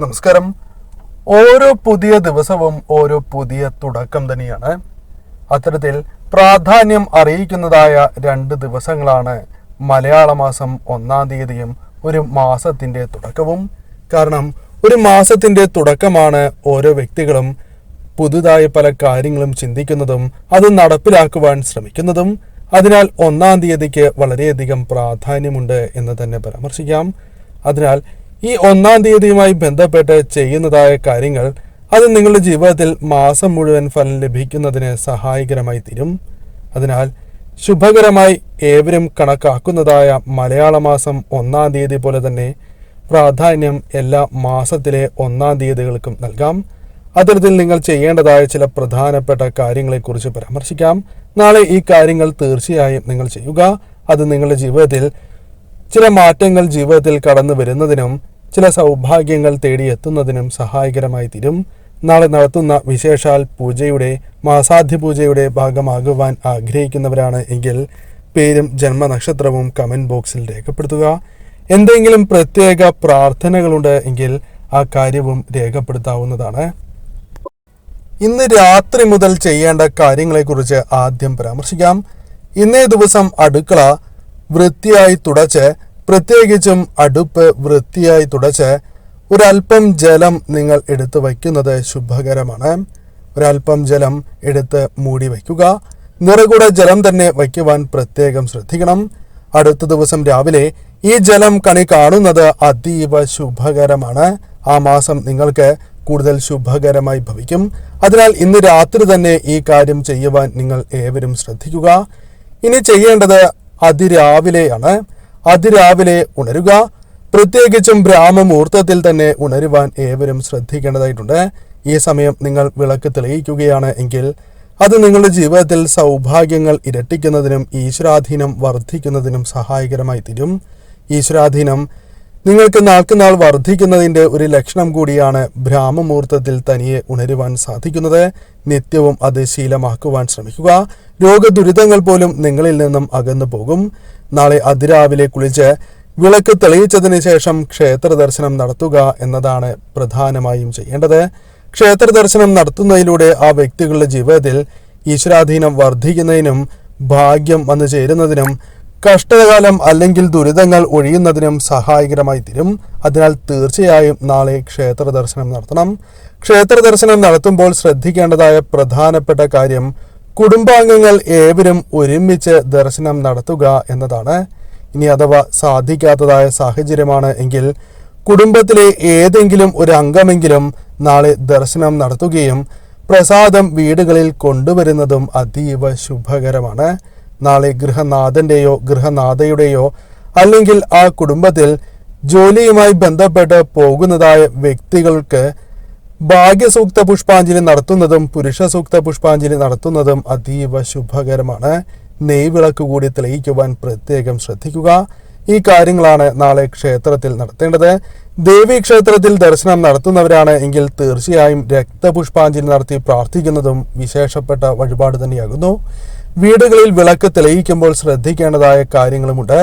നമസ്കാരം. ഓരോ പുതിയ ദിവസവും ഓരോ പുതിയ തുടക്കം തന്നെയാണ്. അത്തരത്തിൽ പ്രാധാന്യം അറിയിക്കുന്നതായ രണ്ട് ദിവസങ്ങളാണ് മലയാള മാസം ഒന്നാം തീയതിയും ഒരു മാസത്തിന്റെ തുടക്കവും. കാരണം ഒരു മാസത്തിന്റെ തുടക്കമാണ് ഓരോ വ്യക്തികളും പുതുതായി പല കാര്യങ്ങളും ചിന്തിക്കുന്നതും അത് നടപ്പിലാക്കുവാൻ ശ്രമിക്കുന്നതും. അതിനാൽ ഒന്നാം തീയതിക്ക് വളരെയധികം പ്രാധാന്യമുണ്ട് എന്ന് തന്നെ പരാമർശിക്കാം. അതിനാൽ ഈ ഒന്നാം തീയതിയുമായി ബന്ധപ്പെട്ട് ചെയ്യുന്നതായ കാര്യങ്ങൾ അത് നിങ്ങളുടെ ജീവിതത്തിൽ മാസം മുഴുവൻ ഫലം ലഭിക്കുന്നതിന് സഹായകരമായി തീരും. അതിനാൽ ശുഭകരമായി ഏവരും കണക്കാക്കുന്നതായ മലയാള മാസം ഒന്നാം തീയതി പോലെ തന്നെ പ്രാധാന്യം എല്ലാ മാസത്തിലെ ഒന്നാം തീയതികൾക്കും നൽകാം. അത്തരത്തിൽ നിങ്ങൾ ചെയ്യേണ്ടതായ ചില പ്രധാനപ്പെട്ട കാര്യങ്ങളെക്കുറിച്ച് പരാമർശിക്കാം. നാളെ ഈ കാര്യങ്ങൾ തീർച്ചയായും നിങ്ങൾ ചെയ്യുക. അത് നിങ്ങളുടെ ജീവിതത്തിൽ ചില മാറ്റങ്ങൾ ജീവിതത്തിൽ കടന്നു വരുന്നതിനും ചില സൗഭാഗ്യങ്ങൾ തേടിയെത്തുന്നതിനും സഹായകരമായി തീരും. നാളെ നടത്തുന്ന വിശേഷാൽ പൂജയുടെ മാസാധ്യ പൂജയുടെ ഭാഗമാകുവാൻ ആഗ്രഹിക്കുന്നവരാണ് എങ്കിൽ പേരും ജന്മനക്ഷത്രവും കമന്റ് ബോക്സിൽ രേഖപ്പെടുത്തുക. എന്തെങ്കിലും പ്രത്യേക പ്രാർത്ഥനകളുണ്ട് എങ്കിൽ ആ കാര്യവും രേഖപ്പെടുത്താവുന്നതാണ്. ഇന്ന് രാത്രി മുതൽ ചെയ്യേണ്ട കാര്യങ്ങളെക്കുറിച്ച് ആദ്യം പരാമർശിക്കാം. ഇന്നേ ദിവസം അടുക്കള വൃത്തിയായി തുടച്ച് പ്രത്യേകിച്ചും അടുപ്പ് വൃത്തിയായി തുടച്ച് ഒരൽപ്പം ജലം നിങ്ങൾ എടുത്തു വയ്ക്കുന്നത് ശുഭകരമാണ്. ഒരൽപ്പം ജലം എടുത്ത് മൂടി വയ്ക്കുക. നിറകൂടെ ജലം തന്നെ വയ്ക്കുവാൻ പ്രത്യേകം ശ്രദ്ധിക്കണം. അടുത്ത ദിവസം രാവിലെ ഈ ജലം കണി കാണുന്നത് അതീവ ശുഭകരമാണ്. ആ മാസം നിങ്ങൾക്ക് കൂടുതൽ ശുഭകരമായി ഭവിക്കും. അതിനാൽ ഇന്ന് രാത്രി തന്നെ ഈ കാര്യം ചെയ്യുവാൻ നിങ്ങൾ ഏവരും ശ്രദ്ധിക്കുക. ഇനി ചെയ്യേണ്ടത് അതിരാവിലെയാണ്. അതിരാവിലെ ഉണരുക. പ്രത്യേകിച്ചും ബ്രാഹ്മമുഹൂർത്തത്തിൽ തന്നെ ഉണരുവാൻ ഏവരും ശ്രദ്ധിക്കേണ്ടതായിട്ടുണ്ട്. ഈ സമയം നിങ്ങൾ വിളക്ക് തെളിയിക്കുകയാണ് എങ്കിൽ അത് നിങ്ങളുടെ ജീവിതത്തിൽ സൗഭാഗ്യങ്ങൾ ഇരട്ടിക്കുന്നതിനും ഈശ്വരാധീനം വർദ്ധിക്കുന്നതിനും സഹായകരമായി തീരും. ഈശ്വരാധീനം നിങ്ങൾക്ക് നാൾക്കുനാൾ വർദ്ധിക്കുന്നതിന്റെ ഒരു ലക്ഷണം കൂടിയാണ് ബ്രാഹ്മമുഹൂർത്തത്തിൽ തനിയെ ഉണരുവാൻ സാധിക്കുന്നത്. നിത്യവും അത് ശീലമാക്കുവാൻ ശ്രമിക്കുക. രോഗദുരിതങ്ങൾ പോലും നിങ്ങളിൽ നിന്നും അകന്നു പോകും നാളെ അതിരാവിലെ കുളിച്ച് വിളക്ക് തെളിയിച്ചതിന് ശേഷം ക്ഷേത്ര ദർശനം നടത്തുക എന്നതാണ് പ്രധാനമായും ചെയ്യേണ്ടത്. ക്ഷേത്ര ദർശനം നടത്തുന്നതിലൂടെ ആ വ്യക്തികളുടെ ജീവിതത്തിൽ ഈശ്വരാധീനം വർദ്ധിക്കുന്നതിനും ഭാഗ്യം വന്നു ചേരുന്നതിനും കഷ്ടകാലം അല്ലെങ്കിൽ ദുരിതങ്ങൾ ഒഴിയുന്നതിനും സഹായകരമായി തീരും. അതിനാൽ തീർച്ചയായും നാളെ ക്ഷേത്ര ദർശനം നടത്തണം. ക്ഷേത്ര ദർശനം നടത്തുമ്പോൾ ശ്രദ്ധിക്കേണ്ടതായ പ്രധാനപ്പെട്ട കാര്യം കുടുംബാംഗങ്ങൾ ഏവരും ഒരുമിച്ച് ദർശനം നടത്തുക എന്നതാണ്. ഇനി അഥവാ സാധിക്കാത്തതായ സാഹചര്യമാണ് എങ്കിൽ കുടുംബത്തിലെ ഏതെങ്കിലും ഒരു അംഗമെങ്കിലും നാളെ ദർശനം നടത്തുകയും പ്രസാദം വീടുകളിൽ കൊണ്ടുവരുന്നതും അതീവ ശുഭകരമാണ്. നാളെ ഗൃഹനാഥന്റെയോ ഗൃഹനാഥയുടെയോ അല്ലെങ്കിൽ ആ കുടുംബത്തിൽ ജോലിയുമായി ബന്ധപ്പെട്ട് പോകുന്നതായ വ്യക്തികൾക്ക് ഭാഗ്യസൂക്ത പുഷ്പാഞ്ജലി നടത്തുന്നതും പുരുഷ സൂക്ത പുഷ്പാഞ്ജലി നടത്തുന്നതും അതീവ ശുഭകരമാണ്. നെയ്വിളക്ക് കൂടി തെളിയിക്കുവാൻ പ്രത്യേകം ശ്രദ്ധിക്കുക. ഈ കാര്യങ്ങളാണ് നാളെ ക്ഷേത്രത്തിൽ നടത്തേണ്ടത്. ദേവീക്ഷേത്രത്തിൽ ദർശനം നടത്തുന്നവരാണ് എങ്കിൽ തീർച്ചയായും രക്തപുഷ്പാഞ്ജലി നടത്തി പ്രാർത്ഥിക്കുന്നതും വിശേഷപ്പെട്ട വഴിപാട് തന്നെയാകുന്നു. വീടുകളിൽ വിളക്ക് തെളിയിക്കുമ്പോൾ ശ്രദ്ധിക്കേണ്ടതായ കാര്യങ്ങളുമുണ്ട്.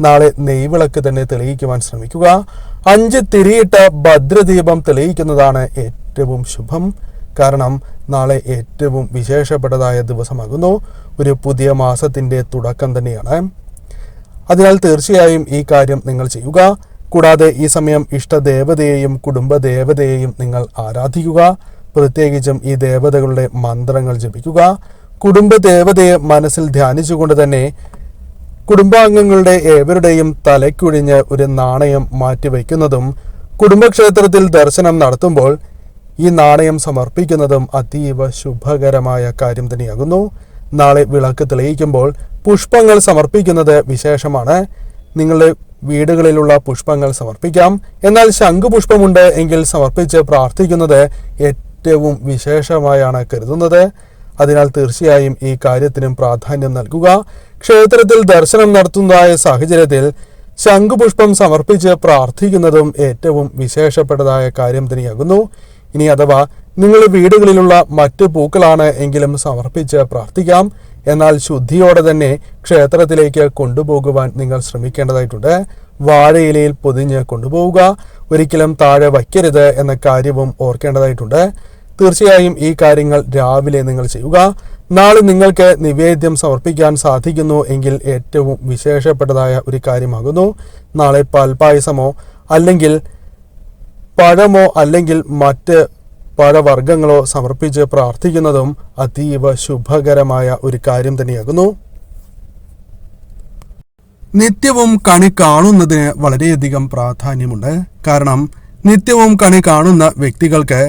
നാളെ നെയ്വിളക്ക് തന്നെ തെളിയിക്കുവാൻ ശ്രമിക്കുക. അഞ്ച് തിരിയിട്ട് ഭദ്രദീപം തെളിയിക്കുന്നതാണ് ഏറ്റവും ശുഭം. കാരണം നാളെ ഏറ്റവും വിശേഷപ്പെട്ടതായ ദിവസമാകുന്നു. ഒരു പുതിയ മാസത്തിന്റെ തുടക്കം തന്നെയാണ്. അതിനാൽ തീർച്ചയായും ഈ കാര്യം നിങ്ങൾ ചെയ്യുക. കൂടാതെ ഈ സമയം ഇഷ്ടദേവതയെയും കുടുംബദേവതയെയും നിങ്ങൾ ആരാധിക്കുക. പ്രത്യേകിച്ചും ഈ ദേവതകളുടെ മന്ത്രങ്ങൾ ജപിക്കുക. കുടുംബദേവതയെ മനസ്സിൽ ധ്യാനിച്ചുകൊണ്ട് തന്നെ കുടുംബാംഗങ്ങളുടെ ഏവരുടെയും തലയ്ക്കുഴിഞ്ഞ് ഒരു നാണയം മാറ്റിവെക്കുന്നതും കുടുംബക്ഷേത്രത്തിൽ ദർശനം നടത്തുമ്പോൾ ഈ നാണയം സമർപ്പിക്കുന്നതും അതീവ ശുഭകരമായ കാര്യം തന്നെയാകുന്നു. നാളെ വിളക്ക് തെളിയിക്കുമ്പോൾ പുഷ്പങ്ങൾ സമർപ്പിക്കുന്നത് വിശേഷമാണ്. നിങ്ങളുടെ വീടുകളിലുള്ള പുഷ്പങ്ങൾ സമർപ്പിക്കാം. എന്നാൽ ശംഖുപുഷ്പമുണ്ട് എങ്കിൽ സമർപ്പിച്ച് പ്രാർത്ഥിക്കുന്നത് ഏറ്റവും വിശേഷമായാണ് കരുതുന്നത്. അതിനാൽ തീർച്ചയായും ഈ കാര്യത്തിനും പ്രാധാന്യം നൽകുക. ക്ഷേത്രത്തിൽ ദർശനം നടത്തുന്നതായ സാഹചര്യത്തിൽ ശംഖുപുഷ്പം സമർപ്പിച്ച് പ്രാർത്ഥിക്കുന്നതും ഏറ്റവും വിശേഷപ്പെട്ടതായ കാര്യം തന്നെയാകുന്നു. ഇനി അഥവാ നിങ്ങളുടെ വീടുകളിലുള്ള മറ്റു പൂക്കളാണ് എങ്കിലും സമർപ്പിച്ച് പ്രാർത്ഥിക്കാം. എന്നാൽ ശുദ്ധിയോടെ തന്നെ ക്ഷേത്രത്തിലേക്ക് കൊണ്ടുപോകുവാൻ നിങ്ങൾ ശ്രമിക്കേണ്ടതായിട്ടുണ്ട്. വാഴയിലയിൽ പൊതിഞ്ഞ് കൊണ്ടുപോവുക. ഒരിക്കലും താഴെ വയ്ക്കരുത് എന്ന കാര്യവും ഓർക്കേണ്ടതായിട്ടുണ്ട്. തീർച്ചയായും ഈ കാര്യങ്ങൾ രാവിലെ നിങ്ങൾ ചെയ്യുക. നാളെ നിങ്ങൾക്ക് നിവേദ്യം സമർപ്പിക്കാൻ സാധിക്കുന്നു എങ്കിൽ ഏറ്റവും വിശേഷപ്പെട്ടതായ ഒരു കാര്യമാകുന്നു. നാളെ പാൽപായസമോ അല്ലെങ്കിൽ പഴമോ അല്ലെങ്കിൽ മറ്റ് പഴവർഗങ്ങളോ സമർപ്പിച്ച് പ്രാർത്ഥിക്കുന്നതും അതീവ ശുഭകരമായ ഒരു കാര്യം തന്നെയാകുന്നു. നിത്യവും കണി കാണുന്നതിന് വളരെയധികം പ്രാധാന്യമുണ്ട്. കാരണം നിത്യവും കണി കാണുന്ന വ്യക്തികൾക്ക്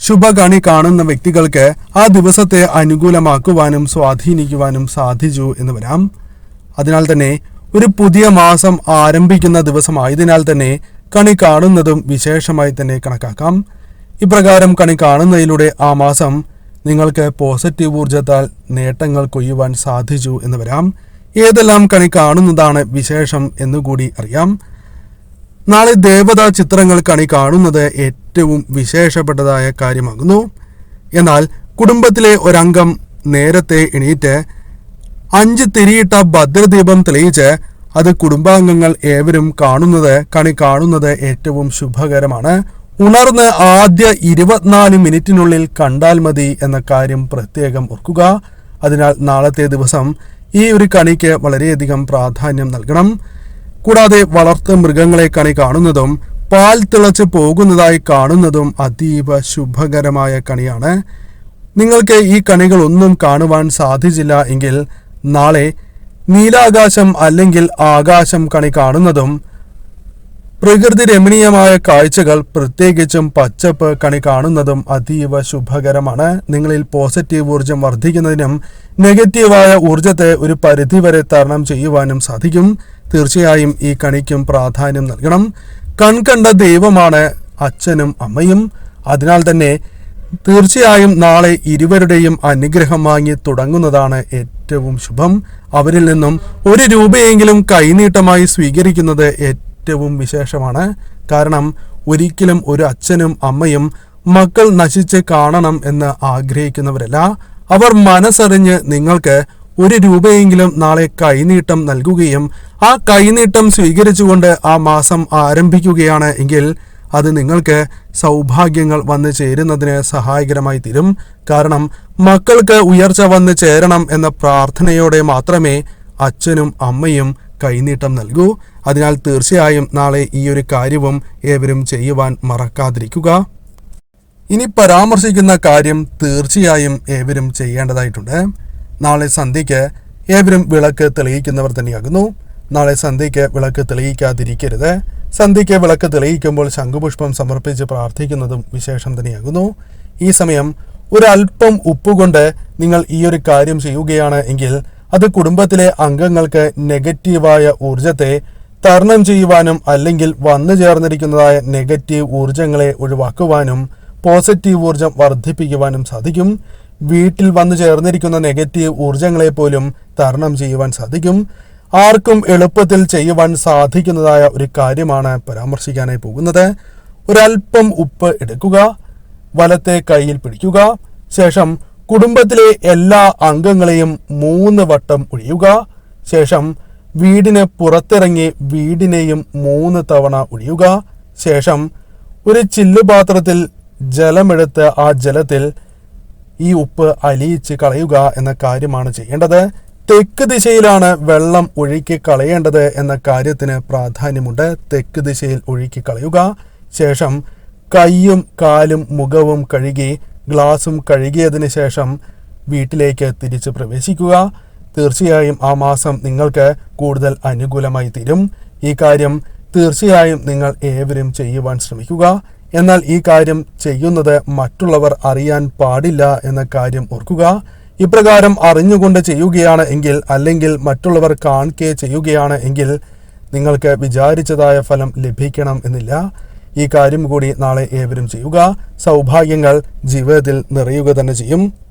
ശുഭകണി കാണുന്ന വ്യക്തികൾക്ക് ആ ദിവസത്തെ അനുകൂലമാക്കുവാനും സ്വാധീനിക്കുവാനും സാധിച്ചു എന്ന് വരാം. അതിനാൽ തന്നെ ഒരു പുതിയ മാസം ആരംഭിക്കുന്ന ദിവസമായതിനാൽ തന്നെ കണി കാണുന്നതും വിശേഷമായി തന്നെ കണക്കാക്കാം. ഇപ്രകാരം കണി കാണുന്നതിലൂടെ ആ മാസം നിങ്ങൾക്ക് പോസിറ്റീവ് ഊർജത്താൽ നേട്ടങ്ങൾ കൊയ്യുവാൻ സാധിച്ചു എന്ന് വരാം. ഏതെല്ലാം കണി കാണുന്നതാണ് വിശേഷം എന്നുകൂടി അറിയാം. നാളെ ദേവതാ ചിത്രങ്ങൾ കണി കാണുന്നത് ഏറ്റവും വിശേഷപ്പെട്ടതായ കാര്യമാകുന്നു. എന്നാൽ കുടുംബത്തിലെ ഒരംഗം നേരത്തെ എണീറ്റ് അഞ്ച് തിരിയിട്ട ഭദ്രദീപം തെളിയിച്ച് അത് കുടുംബാംഗങ്ങൾ ഏവരും കാണുന്നത് കണി കാണുന്നത് ഏറ്റവും ശുഭകരമാണ്. ഉണർന്ന് ആദ്യ ഇരുപത്തിനാല് മിനിറ്റിനുള്ളിൽ കണ്ടാൽ മതി എന്ന കാര്യം പ്രത്യേകം ഓർക്കുക. അതിനാൽ നാളത്തെ ദിവസം ഈ ഒരു കണിക്ക് വളരെയധികം പ്രാധാന്യം നൽകണം. കൂടാതെ വളർത്തു മൃഗങ്ങളെ കണി കാണുന്നതും പാൽ തിളച്ച് പോകുന്നതായി കാണുന്നതും അതീവ ശുഭകരമായ കണിയാണ്. നിങ്ങൾക്ക് ഈ കണികൾ ഒന്നും കാണുവാൻ സാധിച്ചില്ല എങ്കിൽ നാളെ നീലാകാശം അല്ലെങ്കിൽ ആകാശം കണി കാണുന്നതും പ്രകൃതി രമണീയമായ കാഴ്ചകൾ പ്രത്യേകിച്ചും പച്ചപ്പ് കണി കാണുന്നതും അതീവ ശുഭകരമാണ്. നിങ്ങളിൽ പോസിറ്റീവ് ഊർജം വർദ്ധിക്കുന്നതിനും നെഗറ്റീവായ ഊർജത്തെ ഒരു പരിധിവരെ തരണം ചെയ്യുവാനും സാധിക്കും. തീർച്ചയായും ഈ കണിക്കും പ്രാധാന്യം നൽകണം. കൺകണ്ട ദൈവമാണ് അച്ഛനും അമ്മയും. അതിനാൽ തന്നെ തീർച്ചയായും നാളെ ഇരുവരുടെയും അനുഗ്രഹം വാങ്ങി തുടങ്ങുന്നതാണ് ഏറ്റവും ശുഭം. അവരിൽ നിന്നും ഒരു രൂപയെങ്കിലും കൈനീട്ടമായി സ്വീകരിക്കുന്നത് ഏറ്റവും വിശേഷമാണ്. കാരണം ഒരിക്കലും ഒരു അച്ഛനും അമ്മയും മക്കൾ നശിച്ച് കാണണം എന്ന് ആഗ്രഹിക്കുന്നവരല്ല. അവർ മനസ്സറിഞ്ഞ് നിങ്ങൾക്ക് ഒരു രൂപയെങ്കിലും നാളെ കൈനീട്ടം നൽകുകയും ആ കൈനീട്ടം സ്വീകരിച്ചുകൊണ്ട് ആ മാസം ആരംഭിക്കുകയാണ് എങ്കിൽ അത് നിങ്ങൾക്ക് സൗഭാഗ്യങ്ങൾ വന്നു ചേരുന്നതിന് സഹായകരമായി തീരും. കാരണം മക്കൾക്ക് ഉയർച്ച വന്നു ചേരണം എന്ന പ്രാർത്ഥനയോടെ മാത്രമേ അച്ഛനും അമ്മയും കൈനീട്ടം നൽകൂ. അതിനാൽ തീർച്ചയായും നാളെ ഈ ഒരു കാര്യവും ഏവരും ചെയ്യുവാൻ മറക്കാതിരിക്കുക. ഇനി പരാമർശിക്കുന്ന കാര്യം തീർച്ചയായും ഏവരും ചെയ്യേണ്ടതായിട്ടുണ്ട്. നാളെ സന്ധ്യയ്ക്ക് ഏവരും വിളക്ക് തെളിയിക്കുന്നവർ തന്നെയാകുന്നു. നാളെ സന്ധ്യയ്ക്ക് വിളക്ക് തെളിയിക്കാതിരിക്കരുത്. സന്ധ്യയ്ക്ക് വിളക്ക് തെളിയിക്കുമ്പോൾ ശംഖുപുഷ്പം സമർപ്പിച്ച് പ്രാർത്ഥിക്കുന്നതും വിശേഷം തന്നെയാകുന്നു. ഈ സമയം ഒരല്പം ഉപ്പുകൊണ്ട് നിങ്ങൾ ഈ ഒരു കാര്യം ചെയ്യുകയാണ് എങ്കിൽ അത് കുടുംബത്തിലെ അംഗങ്ങൾക്ക് നെഗറ്റീവായ ഊർജത്തെ തരണം ചെയ്യുവാനും അല്ലെങ്കിൽ വന്നു ചേർന്നിരിക്കുന്നതായ നെഗറ്റീവ് ഊർജങ്ങളെ ഒഴിവാക്കുവാനും പോസിറ്റീവ് ഊർജം വർദ്ധിപ്പിക്കുവാനും സാധിക്കും. വീട്ടിൽ വന്നു ചേർന്നിരിക്കുന്ന നെഗറ്റീവ് ഊർജങ്ങളെ പോലും തരണം ചെയ്യുവാൻ സാധിക്കും. ആർക്കും എളുപ്പത്തിൽ ചെയ്യുവാൻ സാധിക്കുന്നതായ ഒരു കാര്യമാണ് പരാമർശിക്കാനായി പോകുന്നത്. ഒരൽപ്പം ഉപ്പ് എടുക്കുക വലത്തെ കൈയിൽ പിടിക്കുക ശേഷം കുടുംബത്തിലെ എല്ലാ അംഗങ്ങളെയും മൂന്ന് വട്ടം ഒഴിയുക ശേഷം വീടിന് പുറത്തിറങ്ങി വീടിനെയും മൂന്ന് തവണ ഒഴിയുക ശേഷം ഒരു ചില്ലുപാത്രത്തിൽ ജലമെടുത്ത് ആ ജലത്തിൽ ഈ ഉപ്പ് അലിയിച്ച് കളയുക എന്ന കാര്യമാണ് ചെയ്യേണ്ടത്. തെക്ക് ദിശയിലാണ് വെള്ളം ഒഴുക്കി കളയേണ്ടത് എന്ന കാര്യത്തിന് പ്രാധാന്യമുണ്ട്. തെക്ക് ദിശയിൽ ഒഴുക്കി കളയുക. ശേഷം കൈയും കാലും മുഖവും കഴുകി ഗ്ലാസും കഴുകിയതിന് ശേഷം വീട്ടിലേക്ക് തിരിച്ച് പ്രവേശിക്കുക. തീർച്ചയായും ആ മാസം നിങ്ങൾക്ക് കൂടുതൽ അനുകൂലമായി തീരും. ഈ കാര്യം തീർച്ചയായും നിങ്ങൾ ഏവരും ചെയ്യുവാൻ ശ്രമിക്കുക. എന്നാൽ ഈ കാര്യം ചെയ്യുന്നത് മറ്റുള്ളവർ അറിയാൻ പാടില്ല എന്ന കാര്യം ഓർക്കുക. ഇപ്രകാരം അറിഞ്ഞുകൊണ്ട് ചെയ്യുകയാണ് എങ്കിൽ അല്ലെങ്കിൽ മറ്റുള്ളവർ കാണിക്കെ ചെയ്യുകയാണ് എങ്കിൽ നിങ്ങൾക്ക് വിചാരിച്ചതായ ഫലം ലഭിക്കണം എന്നില്ല. ഈ കാര്യം കൂടി നാളെ ഏവരും ചെയ്യുക. സൗഭാഗ്യങ്ങൾ ജീവിതത്തിൽ നിറയുക തന്നെ ചെയ്യും.